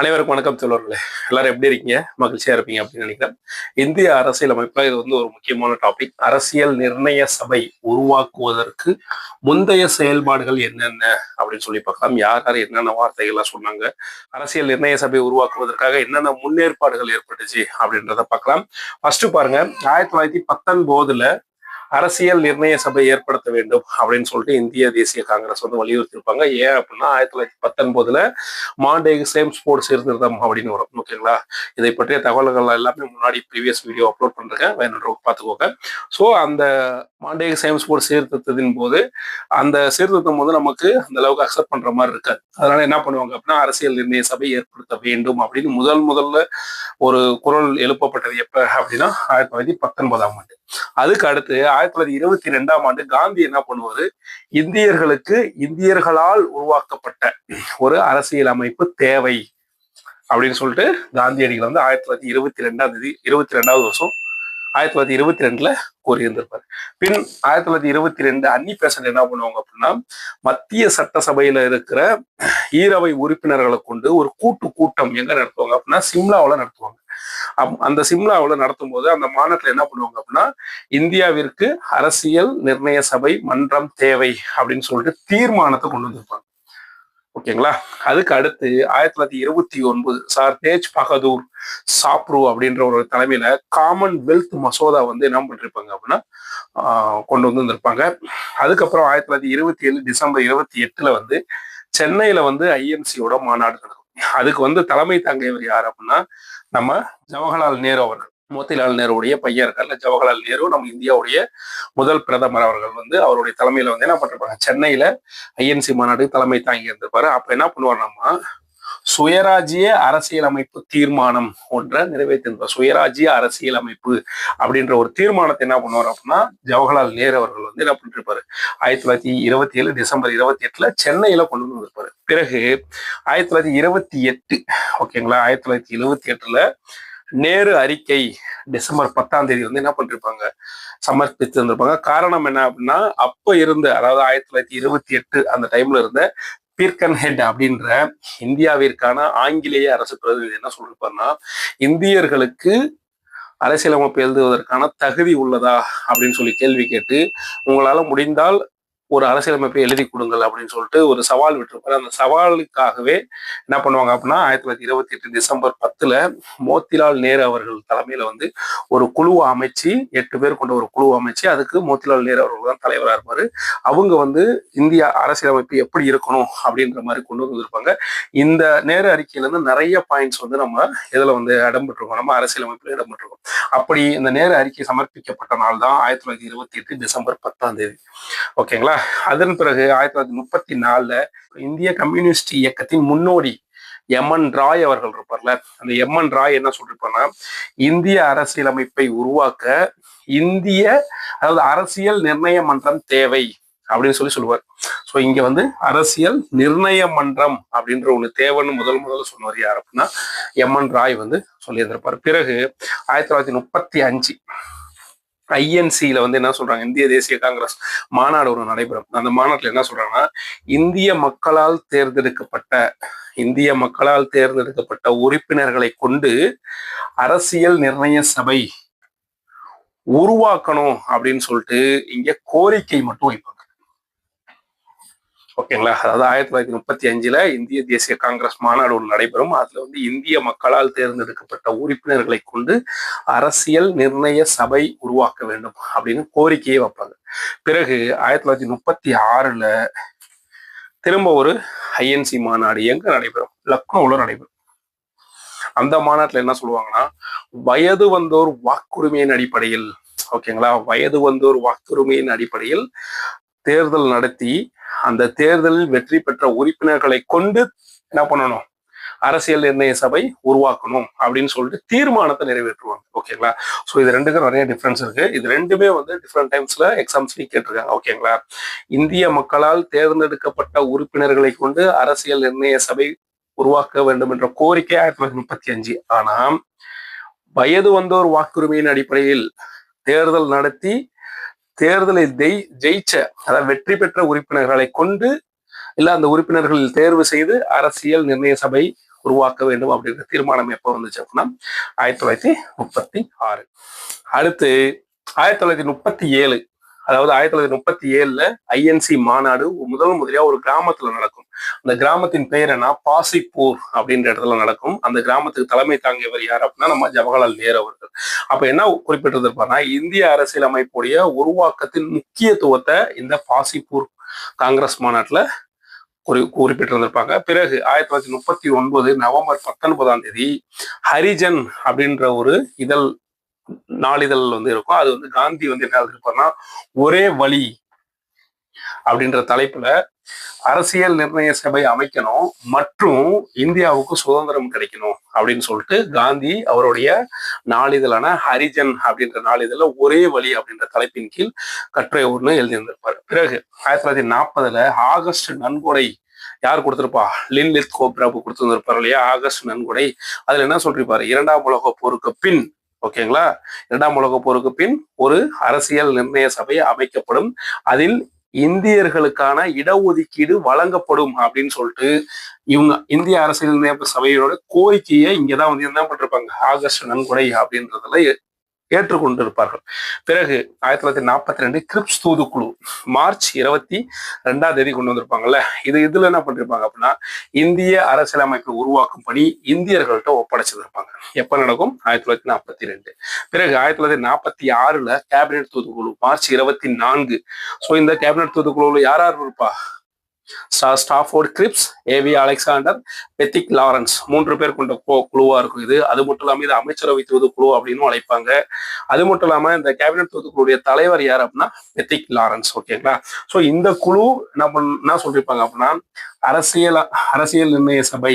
அனைவருக்கும் வணக்கம் சொல்லுவார்களே எல்லாரும் எப்படி இருக்கீங்க? மகிழ்ச்சியா இருப்பீங்க அப்படின்னு நினைக்கிறேன். இந்திய அரசியல் அமைப்புல இது வந்து ஒரு முக்கியமான டாபிக் அரசியல் நிர்ணய சபை உருவாக்குவதற்கு முந்தைய செயல்பாடுகள் என்னென்ன அப்படின்னு சொல்லி பார்க்கலாம். யார் யார் என்னென்ன வார்த்தைகள்லாம் சொன்னாங்க? அரசியல் நிர்ணய சபை உருவாக்குவதற்காக என்னென்ன முன்னேற்பாடுகள் ஏற்பட்டுச்சு அப்படின்றத பார்க்கலாம். ஃபர்ஸ்ட் பாருங்க ஆயிரத்தி தொள்ளாயிரத்தி பத்தொன்பதுல அரசியல் நிர்ணய சபை ஏற்படுத்த வேண்டும் அப்படின்னு சொல்லிட்டு இந்திய தேசிய காங்கிரஸ் வந்து வலியுறுத்தியிருப்பாங்க. ஏன் அப்படின்னா ஆயிரத்தி தொள்ளாயிரத்தி பத்தொன்பதுல மாண்டேக் சேம் ஸ்போர்ட்ஸ் சீர்திருத்தம் அப்படின்னு வரும். ஓகேங்களா? இதை பற்றிய தகவல்கள் எல்லாமே முன்னாடி ப்ரீவியஸ் வீடியோ அப்லோட் பண்றேன் வேணுன்றவங்க பார்த்துக்கோங்க. ஸோ அந்த மாண்டேக் சேம் ஸ்போர்ட்ஸ் சீர்திருத்தத்தின் போது அந்த சீர்திருத்தம் வந்து நமக்கு அந்த அளவுக்கு அக்செப்ட் பண்ற மாதிரி இருக்காது. அதனால என்ன பண்ணுவாங்க அப்படின்னா அரசியல் நிர்ணய சபை ஏற்படுத்த வேண்டும் அப்படின்னு முதல் முதல்ல ஒரு குரல் எழுப்பப்பட்டது எப்ப அப்படின்னா ஆயிரத்தி தொள்ளாயிரத்தி பத்தொன்பதாம் ஆண்டு. அதுக்கு அடுத்து ஆயிரத்தி தொள்ளாயிரத்தி இருபத்தி ரெண்டாம் ஆண்டு காந்தி என்ன பண்ணுவாரு? இந்தியர்களுக்கு இந்தியர்களால் உருவாக்கப்பட்ட ஒரு அரசியல் அமைப்பு தேவை அப்படின்னு சொல்லிட்டு காந்தியடிகள் வந்து ஆயிரத்தி தொள்ளாயிரத்தி இருபத்தி ரெண்டாம் தேதி இருபத்தி ரெண்டாவது வருஷம் ஆயிரத்தி தொள்ளாயிரத்தி இருபத்தி ரெண்டுல கூறியிருந்திருப்பார் பின் ஆயிரத்தி தொள்ளாயிரத்தி இருபத்தி ரெண்டு அன்னி பேசன் என்ன பண்ணுவாங்க அப்படின்னா மத்திய சட்டசபையில இருக்கிற ஈரவை உறுப்பினர்களை கொண்டு ஒரு கூட்டு கூட்டம் எங்க நடத்துவாங்க அப்படின்னா சிம்லாவில் நடத்துவாங்க. அந்த சிம்லாவில் நடத்தும் போது அந்த மாநாட்டில் என்ன பண்ணுவாங்க அப்படின்னா இந்தியாவிற்கு அரசியல் நிர்ணய சபை மன்றம் தேவை அப்படின்னு சொல்லிட்டு தீர்மானத்தை கொண்டு வந்திருப்பாங்க. ஓகேங்களா? அதுக்கு அடுத்து ஆயிரத்தி தொள்ளாயிரத்தி இருபத்தி ஒன்பது சார் தேஜ் பகதூர் சாப்ரு அப்படின்ற ஒரு தலைமையில காமன்வெல்த் மசோதா வந்து என்ன பண்ணிருப்பாங்க அப்படின்னா கொண்டு வந்து வந்திருப்பாங்க அதுக்கப்புறம் ஆயிரத்தி தொள்ளாயிரத்தி இருபத்தி ஏழு டிசம்பர் இருபத்தி எட்டுல வந்து சென்னையில வந்து ஐஎன்சியோட மாநாடு நடக்கும். அதுக்கு வந்து தலைமை தாங்கியவர் யார் அப்படின்னா நம்ம ஜவஹர்லால் நேரு அவர்கள் மோத்திலால் நேருடைய பையன் இருக்கார்ல ஜவஹர்லால் நேரு நம்ம இந்தியாவுடைய முதல் பிரதமர் அவர்கள் வந்து அவருடைய தலைமையில வந்து என்ன பண்ணிருப்பாங்க? சென்னையில ஐஎன்சி மாநாடு தலைமை தாங்கி இருந்திருப்பாரு. அப்ப என்ன பண்ணுவார் நம்ம சுயராஜ்ய அரசியலமைப்பு தீர்மானம் ஒன்றை நிறைவேற்றிருப்பார் சுயராஜ்ய அரசியலமைப்பு அப்படின்ற ஒரு தீர்மானத்தை என்ன பண்ணுவார் அப்படின்னா ஜவஹர்லால் நேரு அவர்கள் வந்து என்ன பண்ணிருப்பாரு? ஆயிரத்தி தொள்ளாயிரத்தி இருபத்தி ஏழு டிசம்பர் இருபத்தி எட்டுல சென்னையில கொண்டு வந்து வந்திருப்பாரு. பிறகு ஆயிரத்தி தொள்ளாயிரத்தி இருபத்தி எட்டு ஓகேங்களா ஆயிரத்தி தொள்ளாயிரத்தி எழுவத்தி எட்டுல நேரு அறிக்கை டிசம்பர் பத்தாம் தேதி வந்து என்ன பண்ணிருப்பாங்க? சமர்ப்பித்து இருந்திருப்பாங்க காரணம் என்ன அப்படின்னா அப்ப இருந்த அதாவது ஆயிரத்தி தொள்ளாயிரத்தி இருபத்தி எட்டு அந்த டைம்ல இருந்த பீர்கன் ஹெட் அப்படின்ற இந்தியாவிற்கான ஆங்கிலேய அரசு பிரதிநிதி என்ன சொல்லிருப்பாருன்னா இந்தியர்களுக்கு அரசியலமைப்பு எழுதுவதற்கான தகுதி உள்ளதா அப்படின்னு சொல்லி கேள்வி கேட்டு உங்களால முடிந்தால் ஒரு அரசியலமைப்பை எழுதி கொடுங்கள் அப்படின்னு சொல்லிட்டு ஒரு சவால் விட்டுருப்பாரு. அந்த சவாலுக்காகவே என்ன பண்ணுவாங்க அப்படின்னா ஆயிரத்தி தொள்ளாயிரத்தி இருபத்தி எட்டு டிசம்பர் பத்துல மோத்திலால் நேரு அவர்கள் தலைமையில வந்து ஒரு குழுவை அமைச்சு எட்டு பேர் கொண்ட ஒரு குழு அமைச்சு அதுக்கு மோத்திலால் நேரு அவர்கள் தான் தலைவராக இருப்பாரு. அவங்க வந்து இந்தியா அரசியலமைப்பு எப்படி இருக்கணும் அப்படின்ற மாதிரி கொண்டு வந்திருப்பாங்க. இந்த நேரு அறிக்கையில இருந்து நிறைய பாயிண்ட்ஸ் வந்து நம்ம இதுல வந்து இடம்பெற்றிருக்கோம். நம்ம அரசியலமைப்புல இடம்பெற்றிருக்கோம். அப்படி இந்த நேரு அறிக்கை சமர்ப்பிக்கப்பட்ட நாள் தான் ஆயிரத்தி தொள்ளாயிரத்தி இருபத்தி எட்டு டிசம்பர் பத்தாம் தேதி. ஓகேங்களா? அதன் பிறகு ஆயிரத்தி தொள்ளாயிரத்தி முப்பத்தி நாலுல இந்திய கம்யூனிஸ்ட் இயக்கத்தின் முன்னோடி எம்என் ராய் அவர்கள் இருப்பார்ல. அந்த எம்என் ராய் என்ன சொல்லிருப்பார்னா இந்திய அரசியலமைப்பை உருவாக்க இந்திய அதாவது அரசியல் நிர்ணய மன்றம் தேவை அப்படின்னு சொல்லி சொல்லுவார். ஸோ இங்க வந்து அரசியல் நிர்ணய மன்றம் அப்படின்ற ஒன்று தேவைன்னு முதல் முதல்ல சொன்னவர் யார் அப்படின்னா எம்என் ராய் வந்து சொல்லியிருந்திருப்பார். பிறகு ஆயிரத்தி தொள்ளாயிரத்தி முப்பத்தி அஞ்சு ஐஎன்சியில வந்து என்ன சொல்றாங்க? இந்திய தேசிய காங்கிரஸ் மாநாடு ஒரு நடைபெறும். அந்த மாநாட்டில் என்ன சொல்றாங்கன்னா இந்திய மக்களால் தேர்ந்தெடுக்கப்பட்ட இந்திய மக்களால் தேர்ந்தெடுக்கப்பட்ட உறுப்பினர்களை கொண்டு அரசியல் நிர்ணய சபை உருவாக்கணும் அப்படின்னு சொல்லிட்டு இங்க கோரிக்கை மட்டும் வைப்பாங்க. ஓகேங்களா? அதாவது ஆயிரத்தி தொள்ளாயிரத்தி முப்பத்தி அஞ்சுல இந்திய தேசிய காங்கிரஸ் மாநாடு ஒன்று நடைபெறும். அதுல வந்து இந்திய மக்களால் தேர்ந்தெடுக்கப்பட்ட உறுப்பினர்களை கொண்டு அரசியல் நிர்ணய சபை உருவாக்க வேண்டும் அப்படின்னு கோரிக்கையை வைப்பாங்க. பிறகு ஆயிரத்தி தொள்ளாயிரத்தி முப்பத்தி ஆறுல திரும்ப ஒரு ஐஎன்சி மாநாடு எங்க நடைபெறும்? லக்னோவில் நடைபெறும். அந்த மாநாட்டில் என்ன சொல்லுவாங்கன்னா வயது வந்தோர் வாக்குரிமையின் அடிப்படையில் ஓகேங்களா? வயது வந்தோர் வாக்குரிமையின் அடிப்படையில் தேர்தல் நடத்தி அந்த தேர்தலில் வெற்றி பெற்ற உறுப்பினர்களை கொண்டு என்ன பண்ணணும்? அரசியல் நிர்ணய சபை உருவாக்கணும் அப்படின்னு சொல்லிட்டு தீர்மானத்தை நிறைவேற்றுவாங்க. ஓகேங்களா ஸோ இது ரெண்டுக்கும் நிறைய டிஃப்ரென்ஸ் இருக்கு. இது ரெண்டுமே வந்து டிஃப்ரெண்ட் டைம்ஸ்ல எக்ஸாம்ஸ்லையும் கேட்டிருக்காங்க. ஓகேங்களா இந்திய மக்களால் தேர்ந்தெடுக்கப்பட்ட உறுப்பினர்களை கொண்டு அரசியல் நிர்ணய சபை உருவாக்க வேண்டும் என்ற கோரிக்கை ஆயிரத்தி தொள்ளாயிரத்தி முப்பத்தி அஞ்சு. ஆனா வயது வந்தோர் வாக்குரிமையின் அடிப்படையில் தேர்தல் நடத்தி தேர்தலை ஜெய் ஜெயிச்ச அதாவது வெற்றி பெற்ற உறுப்பினர்களை கொண்டு இல்ல அந்த உறுப்பினர்கள் தேர்வு செய்து அரசியல் நிர்ணய சபை உருவாக்க வேண்டும் அப்படின்ற தீர்மானம் எப்போ வந்துச்சு அப்படின்னா ஆயிரத்தி தொள்ளாயிரத்தி முப்பத்தி ஆறு. அடுத்து ஆயிரத்தி தொள்ளாயிரத்தி முப்பத்தி ஏழு அதாவது ஆயிரத்தி தொள்ளாயிரத்தி முப்பத்தி ஏழுல ஐஎன்சி மாநாடு முதல் முதலியா ஒரு கிராமத்துல நடக்கும். அந்த கிராமத்தின் பெயர் என்ன? பாசிப்பூர் அப்படின்ற இடத்துல நடக்கும். அந்த கிராமத்துக்கு தலைமை தாங்கியவர் யார் அப்படின்னா நம்ம ஜவஹர்லால் நேரு அவர்கள். அப்ப என்ன குறிப்பிட்டிருப்பாருன்னா இந்திய அரசியலமைப்புடைய உருவாக்கத்தின் முக்கியத்துவத்தை இந்த பாசிப்பூர் காங்கிரஸ் மாநாட்டுல குறி குறிப்பிட்டிருந்திருப்பாங்க. பிறகு ஆயிரத்தி தொள்ளாயிரத்தி முப்பத்தி ஒன்பது நவம்பர் பத்தொன்பதாம் தேதி ஹரிஜன் அப்படின்ற ஒரு இதழ் நாளிதழ் வந்து இருக்கும். அது வந்து காந்தி வந்து என்ன இருப்பாருன்னா ஒரே வழி அப்படின்ற தலைப்புல அரசியல் நிர்ணய சபை அமைக்கணும் மற்றும் இந்தியாவுக்கு சுதந்திரம் கிடைக்கணும் அப்படின்னு சொல்லிட்டு காந்தி அவருடைய நாளிதழான ஹரிஜன் அப்படின்ற நாளிதழ ஒரே வழி அப்படின்ற தலைப்பின் கீழ் கட்டுரை ஒன்று எழுதியிருந்திருப்பார். பிறகு ஆயிரத்தி தொள்ளாயிரத்தி நாற்பதுல ஆகஸ்ட் நன்கொடை யார் கொடுத்திருப்பா? லின்லித் கோப்ராபு கொடுத்திருந்திருப்பார் இல்லையா? ஆகஸ்ட் நன்கொடை. அதுல என்ன சொல்லிருப்பாரு இரண்டாம் உலக போருக்கு பின் ஓகேங்களா? இரண்டாம் உலக போருக்கு பின் ஒரு அரசியல் நிர்ணய சபை அமைக்கப்படும். அதில் இந்தியர்களுக்கான இடஒதுக்கீடு வழங்கப்படும் அப்படின்னு சொல்லிட்டு இவங்க இந்திய அரசியல் சபையோட கோரிக்கையை இங்கதான் வந்து என்ன பண்ணிருப்பாங்க? ஆகஸ்ட் நன்கொடை அப்படின்றதுல ஏற்றுக்கொண்டிருப்பார்கள். பிறகு ஆயிரத்தி தொள்ளாயிரத்தி நாற்பத்தி ரெண்டு கிரிப்ஸ் தூதுக்குழு மார்ச் இருபத்தி ரெண்டாம் தேதி கொண்டு வந்திருப்பாங்கல்ல இது இதுல என்ன பண்ணிருப்பாங்க அப்படின்னா இந்திய அரசியலமைப்பை உருவாக்கும் பணி இந்தியர்கள்ட்ட ஒப்படைச்சிருப்பாங்க எப்ப நடக்கும்? ஆயிரத்தி தொள்ளாயிரத்தி நாற்பத்தி ரெண்டு. பிறகு ஆயிரத்தி தொள்ளாயிரத்தி நாற்பத்தி ஆறுல கேபினெட் தூதுக்குழு மார்ச் இருபத்தி நான்கு. ஸோ இந்த கேபினெட் தூதுக்குழுவில் யார் யார் இருப்பா? Stafford Cripps A V Alexander Pethick Lawrence மூன்று பேர் கொண்ட குழுவா இருக்கும் இது. அது மட்டும் இல்லாமல் இது அமைச்சரவை தூதுக்குழு அப்படின்னு அழைப்பாங்க. அது மட்டும் இல்லாம இந்த கேபினட் தூதுக்குழுடைய தலைவர் யார் அப்படின்னா பெத்திக் லாரன்ஸ் ஓகேங்களா ஸோ இந்த குழு என்ன பண்ண என்ன சொல்லியிருப்பாங்க அப்படின்னா அரசியல் அரசியல் நிர்ணய சபை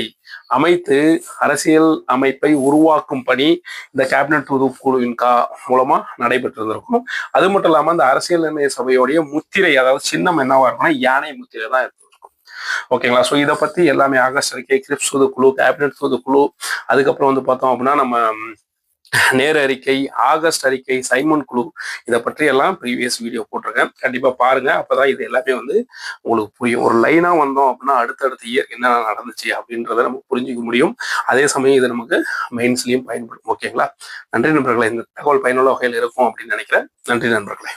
அமைத்து அரசியல் அமைப்பை உருவாக்கும் பணி இந்த கேபினட் தூதுக்குழுவின் கா மூலமா நடைபெற்றிருந்திருக்கும். அது மட்டும் இல்லாம இந்த அரசியல் நிர்ணய சபையோடைய முத்திரை அதாவது சின்னம் என்னவா இருக்கும்னா யானை முத்திரை தான் இருக்கும். ஓகேங்களா? ஸோ இதை பத்தி எல்லாமே ஆகஸ்ட் அறிக்கை கிரிப்ஸ் குழு கேபினட் குழு. அதுக்கப்புறம் வந்து பார்த்தோம் அப்படின்னா நம்ம நேர அறிக்கை ஆகஸ்ட் அறிக்கை சைமன் குழு இதை பற்றி எல்லாம் ப்ரீவியஸ் வீடியோ போட்டிருக்கேன். கண்டிப்பா பாருங்க. அப்பதான் இது எல்லாமே வந்து உங்களுக்கு புரியும். ஒரு லைனா வந்தோம் அப்படின்னா அடுத்தடுத்த இயர் என்னென்ன நடந்துச்சு அப்படின்றத நம்ம புரிஞ்சுக்க முடியும். அதே சமயம் இது நமக்கு மெயின்ஸ்லயும் பயன்படும். ஓகேங்களா? நன்றி நண்பர்களே. இந்த தகவல் பயனுள்ள வகையில் இருக்கும் அப்படின்னு நினைக்கிறேன். நன்றி நண்பர்களே.